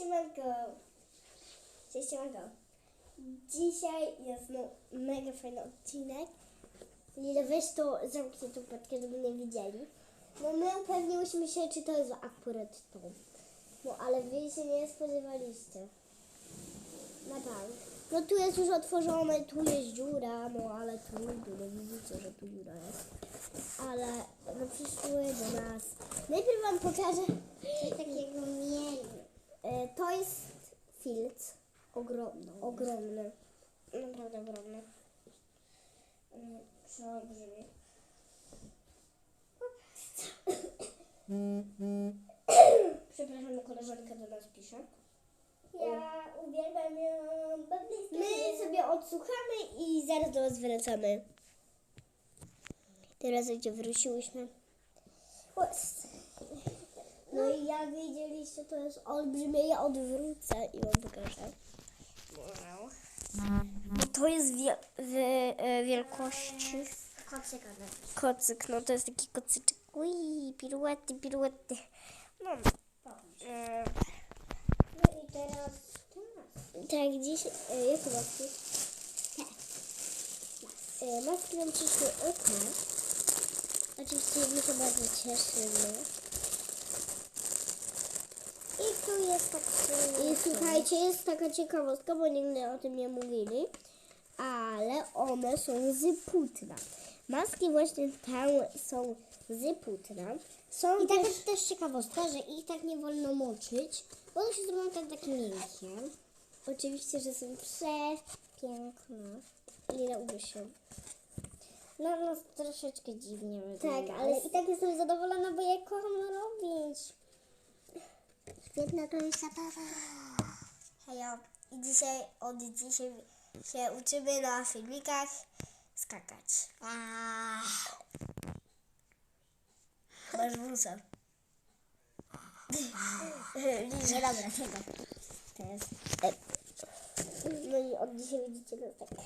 siemanko. Cześć, siemanko. Dzisiaj jest no, mega fajny odcinek. Lila, weź to, zamknij tą paczkę, żeby nie widzieli. No my upewniłyśmy się, czy to jest akurat to. No ale wy się nie spodziewaliście. Na bank. No tu jest już otworzone, tu jest dziura, no ale tu, no widzicie, że tu dziura jest. Ale no przyszły do nas. Najpierw wam pokażę. Coś takiego mieli. E, to jest filc. Ogromny. Ogromny. Naprawdę ogromny. Mm, Przeolbrzymi. Przepraszam, koleżanka do nas pisze. Ja uwielbiam ją. My sobie odsłuchamy i zaraz do was wracamy. Teraz gdzie wróciłyśmy. No i jak widzieliście, to jest olbrzymie. Ja odwrócę i wam pokażę. Bo to jest wie, w e, wielkości Kocyk kocyk. No to jest taki kocyk. Ui, piruety, piruety. No. E, No i teraz. Tak, dziś, e, jak to maski? E, maski nam przyszły ok. Oczywiście my się bardzo cieszymy. I tu jest tak I słuchajcie, jest taka ciekawostka, bo nigdy o tym nie mówili, ale one są z płótna. Maski właśnie tam są z płótna. Są I taka też... też ciekawostka, że ich tak nie wolno moczyć, bo one się zrobią tak takie miękkie. Oczywiście, że są przepiękne. Lila ubierz się. No, no troszeczkę dziwnie wygląda, Tak, ale- ale i tak jestem zadowolona, bo ja kocham robić. Świetna to jest zabawa. Hejo. I dzisiaj, od dzisiaj się uczymy na filmikach skakać. Masz wrócę. Nie dobra, tego. To jest. No i od dzisiaj widzicie no tak.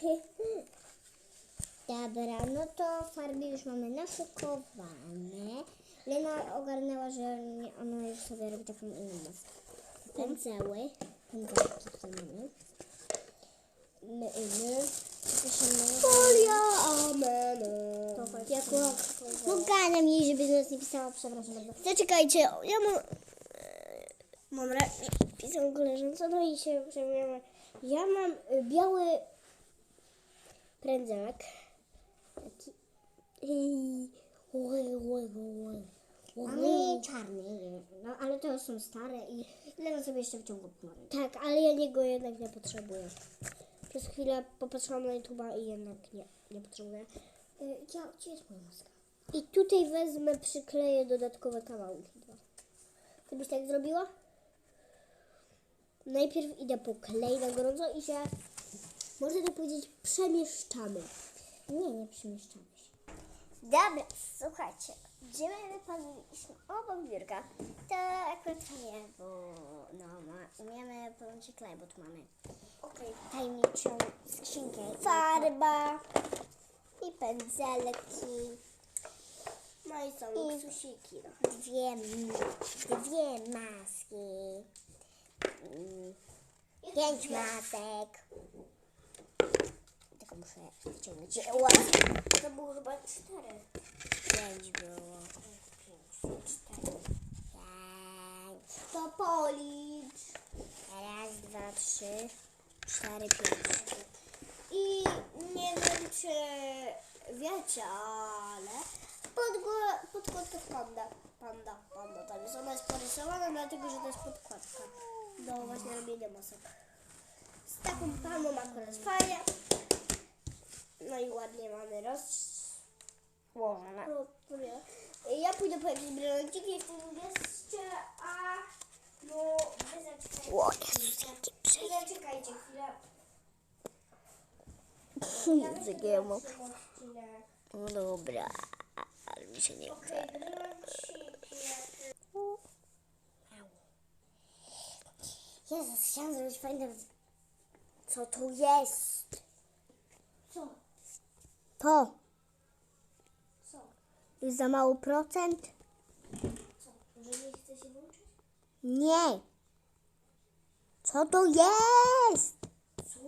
Dobra, no to farby już mamy naszykowane. Lena ogarnęła, że ona już sobie robi taką inną maskę. Pędzeły. Pędzelki tutaj mamy. My, my. Zapraszamy. Folia no gadam jej, żeby do nas nie pisała, przepraszam bardzo. Zaczekajcie, ja mam... Mam ra... Pisał koleżance, no i się przejmujemy. Ja mam y, biały prędzelek. Taki... Mamy czarny, no ale to są stare i Lena sobie jeszcze wciąga chmury. Tak, ale ja niego jednak nie potrzebuję. Przez chwilę popatrzyłam na YouTube'a i jednak nie, nie potrzebuję. Y, Ja, gdzie jest moja maska? I tutaj wezmę, przykleję dodatkowe kawałki. Dwa. Ty byś tak zrobiła? Najpierw idę po klej na gorąco i się, można tak powiedzieć, przemieszczamy. Nie, nie przemieszczamy się. Dobra, słuchajcie. Gdzie my wypadliśmy obok biurka? To akurat nie, bo no, ma, umiemy połączyć klej, bo tu mamy Okej, tajemniczą skrzynkę. farba i pędzelki. No i są I-. No. Dwie, dwie maski. Mm, Pięć masek. Muszę wyciągnąć. Ła, To było chyba cztery. Pięć było. Cztery. Pięć. To policz. Raz, dwa, trzy, cztery, pięć. I nie wiem, czy wiecie, ale podgło- podkładka panda, panda, panda tam jest. Ona jest porysowana, dlatego że to jest podkładka do właśnie robienia masek. Z taką pandą akurat fajnie. No i ładnie mamy rozłożone. Ja pójdę po jakieś brylanciki w tym mieście, a no wy zaczekajcie. O Jezus, jakie zaczekajcie chwilę. Odcinek. No dobra, ale mi się nie chce. Jezus, chciałam zrobić fajne... Co to jest? To Co? jest za mało procent? Co? Że nie chce się włączyć? Nie. Co to jest? Co?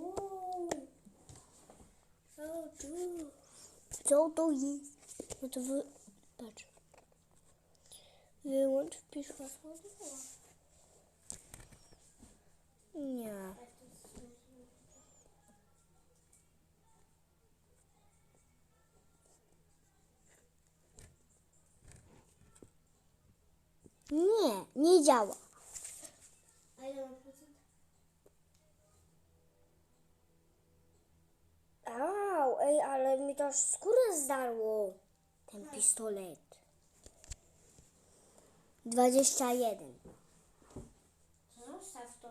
Co tu? Co to jest? No to wy... Patrz. Wyłącz, wpisz hasło. Nie. Nie, nie działa. A ile ma procent? Au, ej, ale mi to aż skórę zdarło. Ten pistolet. 21. Zostaw to.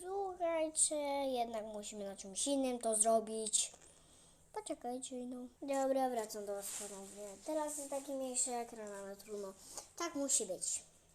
Słuchajcie, jednak musimy na czymś innym to zrobić. Poczekajcie, no. Dobra, wracam do was ponownie. Teraz jest taki mniejszy ekran, ale trudno. Tak musi być.